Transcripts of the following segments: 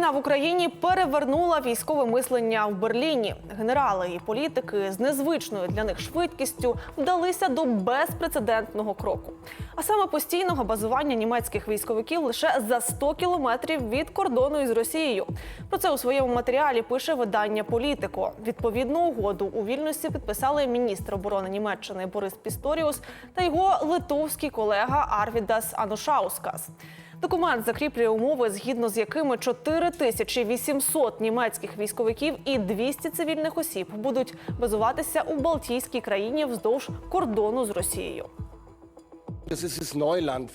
Війна в Україні перевернула військове мислення в Берліні. Генерали і політики з незвичною для них швидкістю вдалися до безпрецедентного кроку. А саме постійного базування німецьких військовиків лише за 100 кілометрів від кордону із Росією. Про це у своєму матеріалі пише видання Політико. Відповідну угоду у вільності підписали міністр оборони Німеччини Борис Пісторіус та його литовський колега Арвідас Анушаускас. Документ закріплює умови, згідно з якими 4800 німецьких військовиків і 200 цивільних осіб будуть базуватися у Балтійській країні вздовж кордону з Росією. Це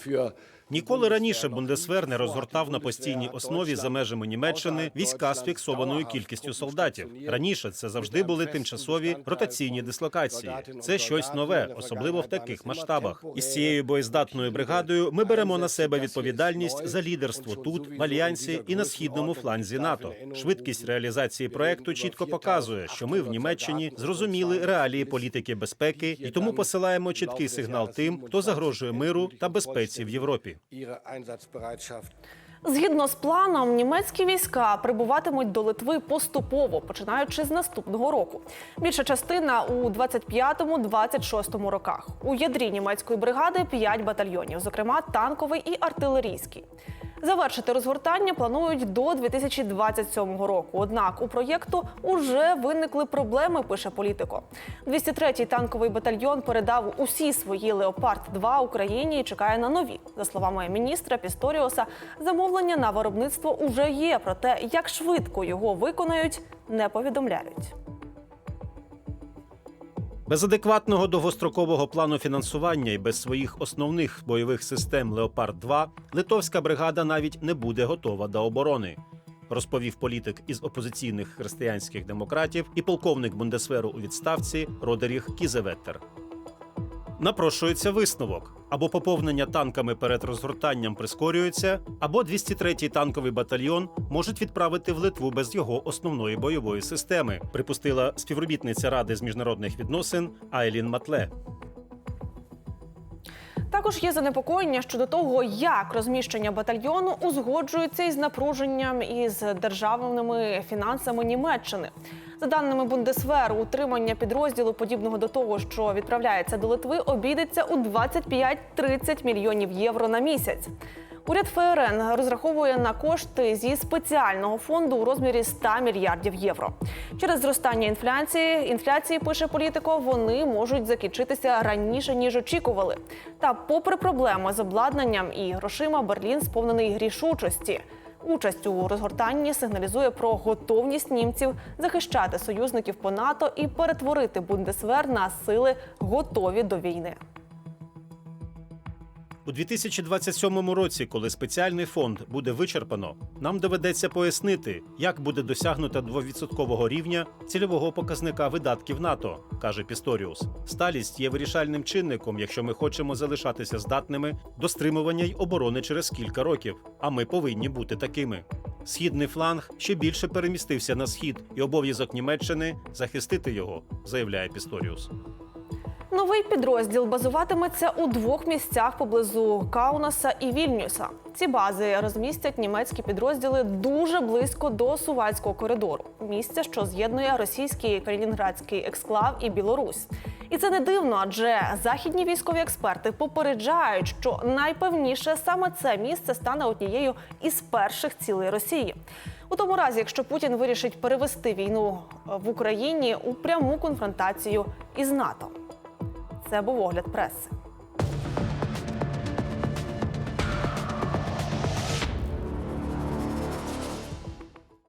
für Ніколи раніше Бундесвер не розгортав на постійній основі за межами Німеччини війська з фіксованою кількістю солдатів. Раніше це завжди були тимчасові ротаційні дислокації. Це щось нове, особливо в таких масштабах. Із цією боєздатною бригадою ми беремо на себе відповідальність за лідерство тут, в альянсі і на східному фланзі НАТО. Швидкість реалізації проекту чітко показує, що ми в Німеччині зрозуміли реалії політики безпеки і тому посилаємо чіткий сигнал тим, хто загрожує миру та безпеці в Європі. Einsatzbereitschaft. Згідно з планом, німецькі війська прибуватимуть до Литви поступово, починаючи з наступного року. Більша частина у 25-26 роках. У ядрі німецької бригади 5 батальйонів, зокрема танковий і артилерійський. Завершити розгортання планують до 2027 року. Однак у проєкту уже виникли проблеми. Пише політико. 203-й танковий батальйон передав усі свої леопард 2 Україні і чекає на нові. За словами міністра Пісторіоса, замовлення на виробництво уже є. Проте як швидко його виконають, не повідомляють. Без адекватного довгострокового плану фінансування і без своїх основних бойових систем Леопард 2 литовська бригада навіть не буде готова до оборони. Розповів політик із опозиційних християнських демократів і полковник Бундесверу у відставці Родеріх Кізеветтер. Напрошується висновок: або поповнення танками перед розгортанням прискорюється, або 203-й танковий батальйон можуть відправити в Литву без його основної бойової системи, припустила співробітниця ради з міжнародних відносин Айлін Матле. Також є занепокоєння щодо того, як розміщення батальйону узгоджується із напруженням із державними фінансами Німеччини. За даними Бундесверу, утримання підрозділу, подібного до того, що відправляється до Литви, обійдеться у 25-30 мільйонів євро на місяць. Уряд ФРН розраховує на кошти зі спеціального фонду у розмірі 100 мільярдів євро. Через зростання інфляції, інфляції пише політико, вони можуть закінчитися раніше ніж очікували. Та, попри проблеми з обладнанням і грошима, Берлін сповнений рішучості. Участь у розгортанні сигналізує про готовність німців захищати союзників по НАТО і перетворити Бундесвер на сили, готові до війни. У 2027 році, коли спеціальний фонд буде вичерпано, нам доведеться пояснити, як буде досягнуто 2% рівня цільового показника видатків НАТО, каже Пісторіус. Сталість є вирішальним чинником, якщо ми хочемо залишатися здатними до стримування й оборони через кілька років. А ми повинні бути такими. Східний фланг ще більше перемістився на схід, і обов'язок Німеччини захистити його, заявляє Пісторіус. Новий підрозділ базуватиметься у двох місцях поблизу Каунаса і Вільнюса. Ці бази розмістять німецькі підрозділи дуже близько до Сувальського коридору, місця, що з'єднує російський Калінінградський ексклав і Білорусь. І це не дивно, адже західні військові експерти попереджають, що найпевніше саме це місце стане однією із перших цілей Росії. У тому разі, якщо Путін вирішить перевести війну в Україні у пряму конфронтацію із НАТО. Це був огляд преси.